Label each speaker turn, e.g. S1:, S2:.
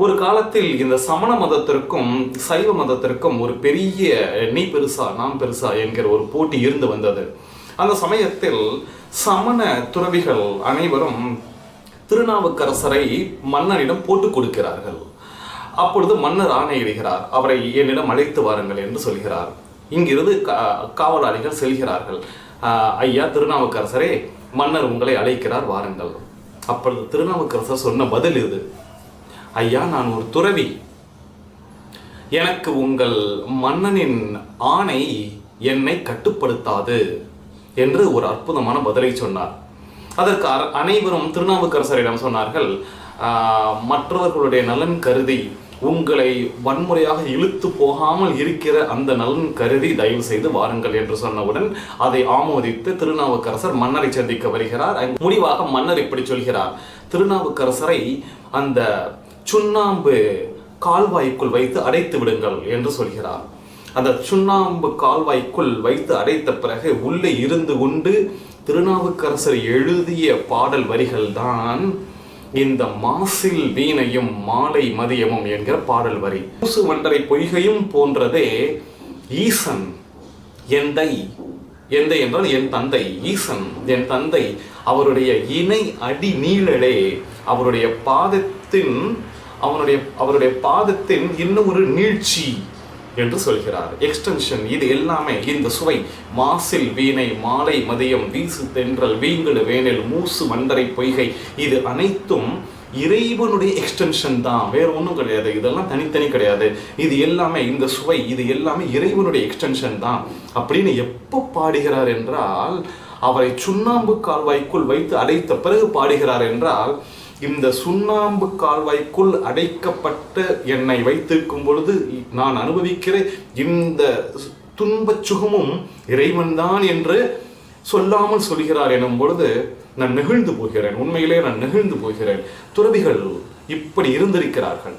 S1: ஒரு காலத்தில் இந்த சமண மதத்திற்கும் சைவ மதத்திற்கும் ஒரு பெரிய நீ பெருசா நான் பெருசா என்கிற ஒரு போட்டி இருந்து வந்தது. அந்த சமயத்தில் சமண துறவிகள் அனைவரும் திருநாவுக்கரசரை மன்னனிடம் போட்டு கொடுக்கிறார்கள். அப்பொழுது மன்னர் ஆணையிடுகிறார் அவரை என்னிடம் அழைத்து வாருங்கள் என்று சொல்கிறார். இங்கிருந்து காவலாளிகள் செல்கிறார்கள். ஐயா திருநாவுக்கரசரே மன்னர் உங்களை அழைக்கிறார் வாருங்கள். அப்பொழுது திருநாவுக்கரசர் சொன்ன பதில் இது. ஐயா நான் ஒரு துறவி. எனக்கு உங்கள் மன்னனின் ஆணை என்னை கட்டுப்படுத்தாது என்று ஒரு அற்புதமான பதிலை சொன்னார். அதற்கு அனைவரும் திருநாவுக்கரசரிடம் சொன்னார்கள் மற்றவர்களுடைய நலன் கருதி உங்களை வன்முறையாக இழுத்து போகாமல் இருக்கிற அந்த நலன் கருதி தயவு செய்து வாருங்கள் என்று சொன்னவுடன் அதை ஆமோதித்து திருநாவுக்கரசர் மன்னரை சந்திக்க வருகிறார். முடிவாக மன்னர் இப்படி சொல்கிறார். திருநாவுக்கரசரை அந்த சுண்ணாம்பு கால்வாய்க்குள் வைத்து அடைத்து விடுங்கள் என்று சொல்கிறார். அந்த சுண்ணாம்பு கால்வாய்க்குள் வைத்து அடைத்த பிறகு உள்ளே இருந்து கொண்டு திருநாவுக்கரசர் எழுதிய பாடல் வரிகள் தான் இந்த மாசில் வீணையும் மாலை மதியமும் என்கிற பாடல் வரி. பூசு வண்டரை பொய்கையும் போன்றதே ஈசன் எந்தை எந்தை என்றால் என் தந்தை ஈசன் என் தந்தை அவருடைய இணை அடி நீழலே அவருடைய பாதத்தின் அவனுடைய அவருடைய பாதத்தின் இன்னும் ஒரு நீழ்ச்சி என்று சொல்கிறார். எக்ஸ்டென்ஷன் இது எல்லாமே இந்த சுவை. மாசில் வீணை மாலை மதியம் வீசு தென்றல் வீங்கடு வேனில் மூசு மண்டரை பொய்கை இது அனைத்தும் இறைவனுடைய எக்ஸ்டென்ஷன் தான். வேற ஒன்றும் கிடையாது. இதெல்லாம் தனித்தனி கிடையாது. இது எல்லாமே இந்த சுவை இது எல்லாமே இறைவனுடைய எக்ஸ்டென்ஷன் தான். அப்படின்னு எப்போ பாடுகிறார் என்றால் அவரை சுண்ணாம்பு கால்வாய்க்குள் வைத்து அடைத்த பிறகு பாடுகிறார் என்றால் இந்த சுண்ணாம்பு கால்வாய்க்குள் அடைக்கப்பட்ட என்னை வைத்திருக்கும் பொழுது நான் அனுபவிக்கிற இந்த துன்பச் சுகமும் இறைவன்தான் என்று சொல்லாமல் சொல்கிறார் எனும் பொழுது நான் நெகிழ்ந்து போகிறேன். உண்மையிலே நான் நெகிழ்ந்து போகிறேன். துறவிகள் இப்படி இருந்திருக்கிறார்கள்.